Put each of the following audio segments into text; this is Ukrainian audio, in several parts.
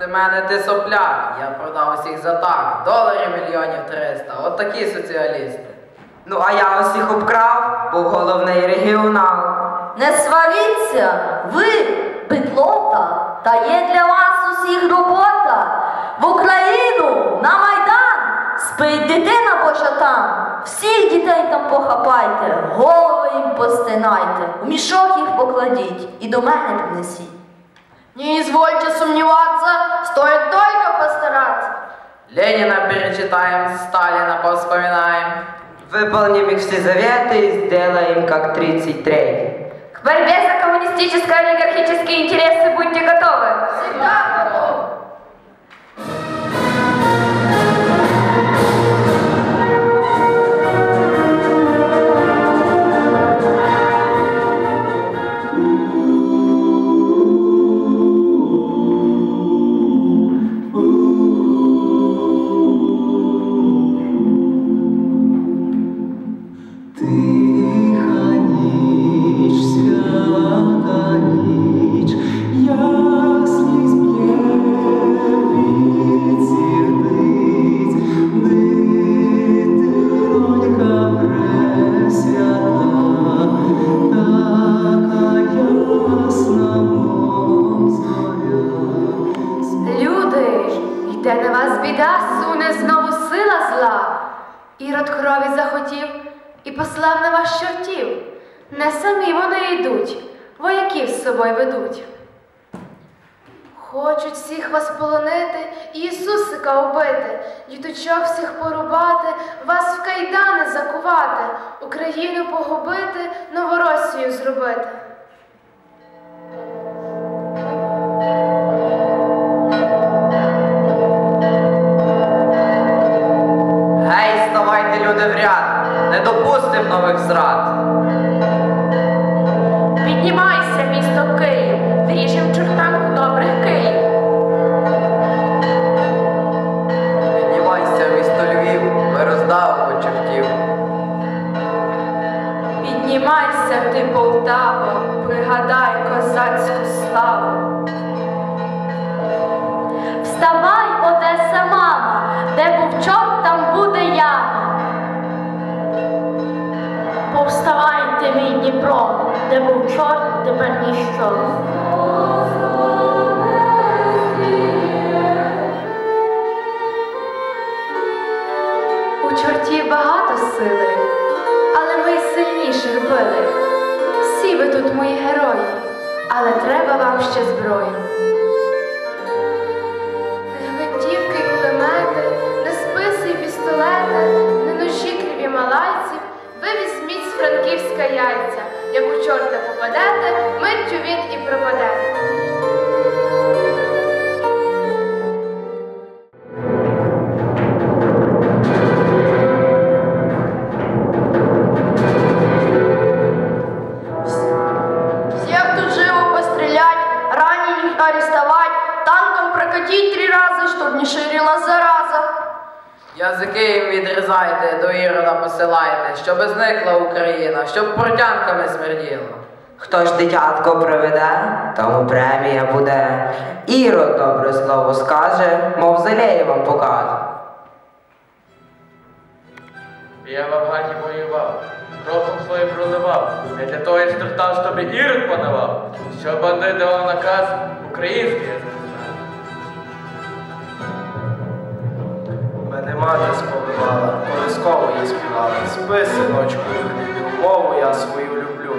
Проти мене ти сопляк, я продав усіх за так, доларів мільйонів триста. От такі соціалісти. Ну а я усіх обкрав, був головний регіонал. Не сваріться, ви петлота, та є для вас усіх робота. В Україну на Майдан спить дитина Божа там. Всіх дітей там похапайте, голови їм постинайте, у мішок їх покладіть і до мене принесіть. Не извольте сомневаться, стоит только постараться. Ленина перечитаем, Сталина повспоминаем. Выполним их все заветы и сделаем как 33. К борьбе за коммунистическо-олигархические интересы будьте готовы. Всегда готов. Самі вони йдуть, вояків з собою ведуть. Хочуть всіх вас полонити, і Ісусика убити, діточок всіх порубати, вас в кайдани закувати, Україну погубити, Новоросію зробити. Гей, ставайте, люди, в ряд, не допустим нових зрад. Славу. Вставай, Одеса, мама, де був чорт, там буде яма. Повставайте, мій Дніпро, де був чорт, тепер ніщо. Треба Хто ж дитятко приведе, тому премія буде. Ірод добре слово скаже, мавзолей вам покаже. Я в Афгані воював, кровом своїм проливав. Я для того і страждав, щоб ірод панував. Що бандит давав наказ, український я. Мене мати сповивала, колисково їй співала. Спи, синочку, мову я свою.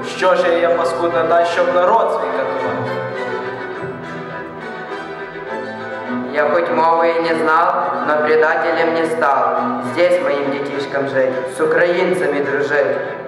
Що ж я паскудна дасть, щоб народ свій катувати? Я хоть мовы и не знал, но предателем не стал. Здесь моим детишкам жить, с украинцами дружить.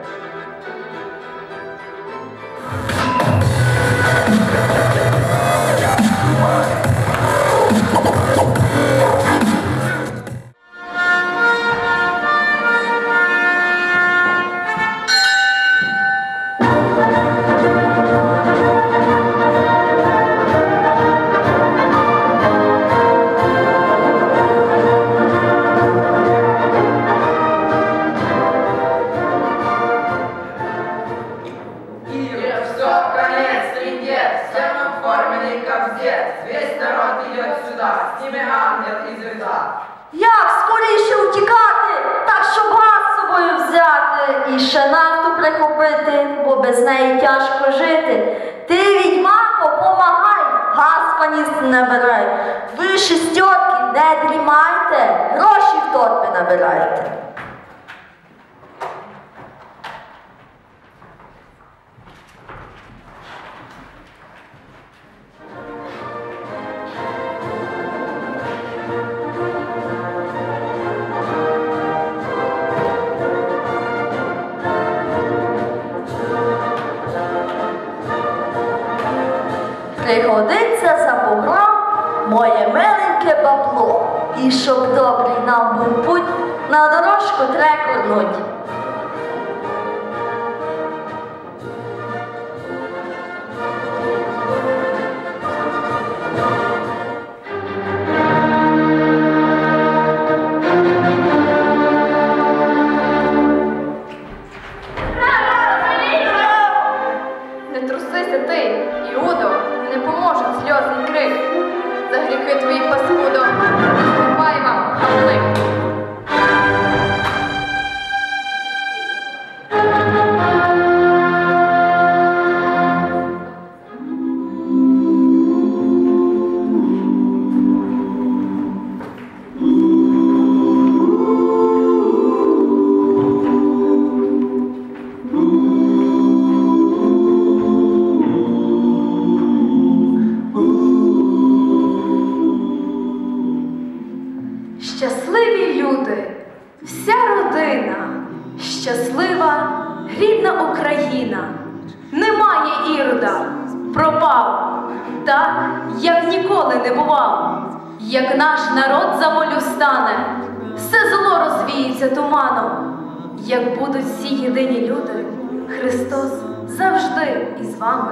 Скоріше утікати, так щоб вас з собою взяти і ще нафту прихопити, бо без неї тяжко жити. Ти, відьмако, помагай, газ каністр не берай. Ви шестерки не дрімайте, гроші в торби набирайте. Пригодиться за бугром моє миленьке бабло. І щоб добрий нам був путь, на дорожку трекорнуть. Щаслива, рідна Україна. Немає ірода, пропав, так, як ніколи не бував. Як наш народ за волю стане, все зло розвіється туманом. Як будуть всі єдині люди, Христос завжди із вами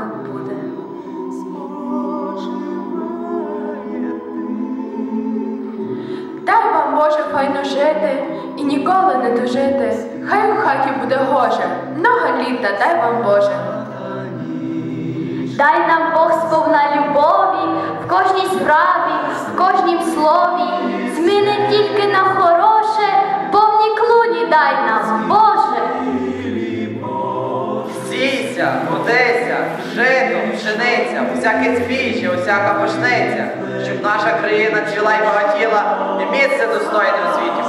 Боже файно жити і ніколи не дожити. Хай у хаті буде гоже, много літа, дай вам Боже. Дай нам Бог сповна любові в кожній справі, в кожнім слові. Зміни тільки на хороше, повні клуні дай нам, Годися, жито, пшениця, всяке збіжжя, усяка пашниця, щоб наша країна цвіла й багатіла, і місце достойне у світі.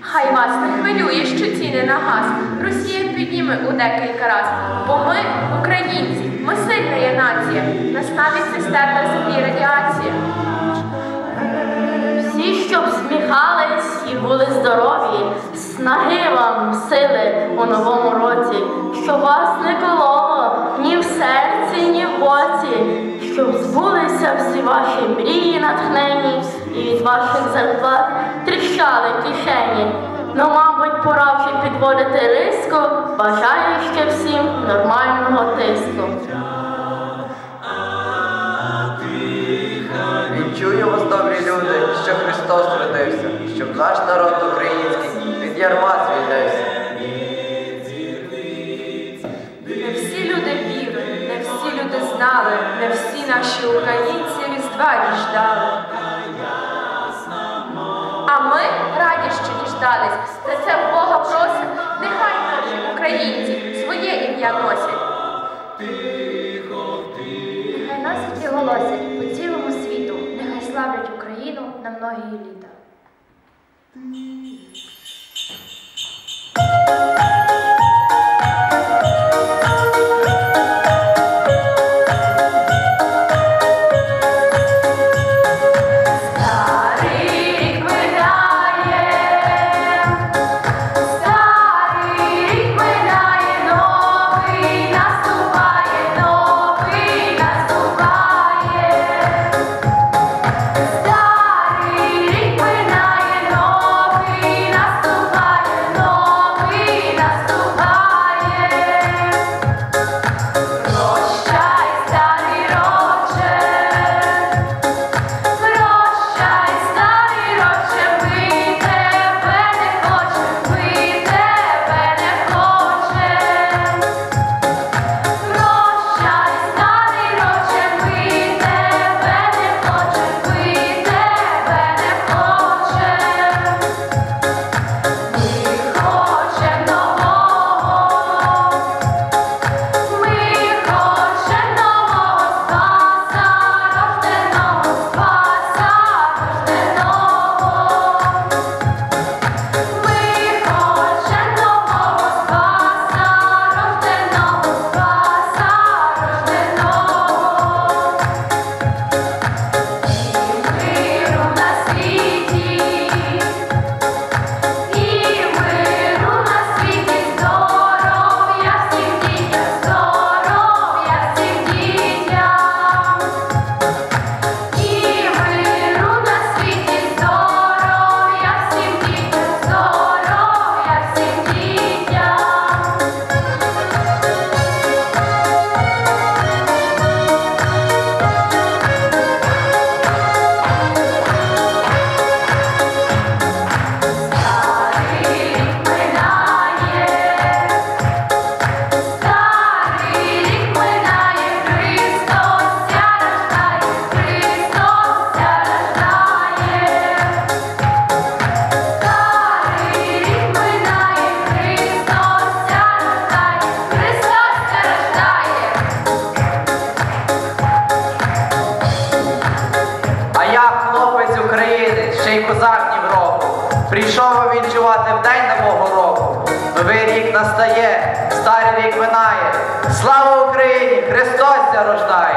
Хай вас не хвилює, що ціни на газ Росія підніме у декілька раз. Бо ми, українці, ми сильна є нація. Нас навіть не землі радіація. Були здорові, снаги вам, сили у новому році, щоб вас не кололо ні в серці, ні в боці, щоб збулися всі ваші мрії натхнені, і від ваших зарплат тріщали кишені. Ну, мабуть, пора вже підводити риску, бажаю ще всім нормального тиску. Українці різдва діждали. А ми раді, що діждались. За це Бога просимо, нехай наші українці своє ім'я носять. Нехай носять і голосять по цілому світу, нехай славлять Україну на многії літа. Старий минає. Слава Україні! Христос рождає!